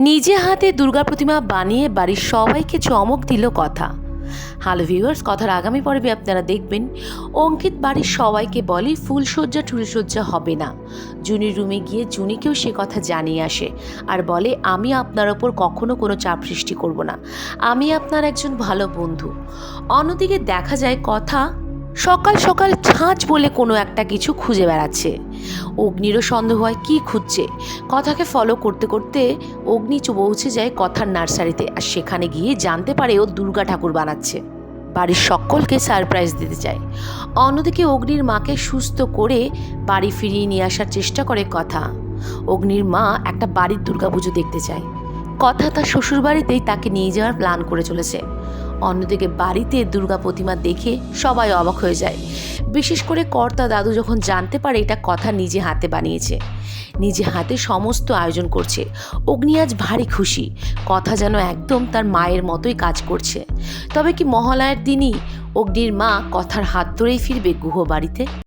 নিজে হাতে দুর্গা প্রতিমা বানিয়ে বাড়ির সবাইকে চমক দিল কথা। হ্যালো ভিউয়ার্স, কথার আগামী পর্বে আপনারা দেখবেন, অঙ্কিত বাড়ির সবাইকে বলে ফুলসজ্জা টুরিসজ্জা হবে না। জুনির রুমে গিয়ে জুনিকেও সে কথা জানিয়ে আসে আর বলে, আমি আপনার ওপর কখনো কোনো চাপ সৃষ্টি করব না। আমি আপনার একজন ভালো বন্ধু। অন্যদিকে দেখা যায়, কথা সকাল সকাল ছাঁচ বলে কোনো একটা কিছু খুঁজে বেড়াচ্ছে। অগ্নিরও সন্দেহ হয়, কী খুঁজছে? কথাকে ফলো করতে করতে অগ্নি পৌঁছে যায় কথার নার্সারিতে আর সেখানে গিয়ে জানতে পারে ও দুর্গা ঠাকুর বানাচ্ছে। বাড়ির সকলকে সারপ্রাইজ দিতে চায়। অন্যদিকে অগ্নির মাকে সুস্থ করে বাড়ি ফিরিয়ে নিয়ে আসার চেষ্টা করে কথা। অগ্নির মা একটা বাড়ির দুর্গাপুজো দেখতে চায়। কথা তার শ্বশুর বাড়িতেই তাকে নিয়ে যাওয়ার প্ল্যান করে চলেছে। অন্যদিকে বাড়িতে দুর্গা প্রতিমা দেখে সবাই অবাক হয়ে যায়। বিশেষ করে কর্তা দাদু যখন জানতে পারে এটা কথা নিজে হাতে বানিয়েছে। নিজে হাতে সমস্ত আয়োজন করছে। অগ্নি আজ ভারী খুশি। কথা যেন একদম তার মায়ের মতোই কাজ করছে। তবে কি মহালয়ার দিনই অগ্নির মা কথার হাত ধরেই ফিরবে গুহ বাড়িতে?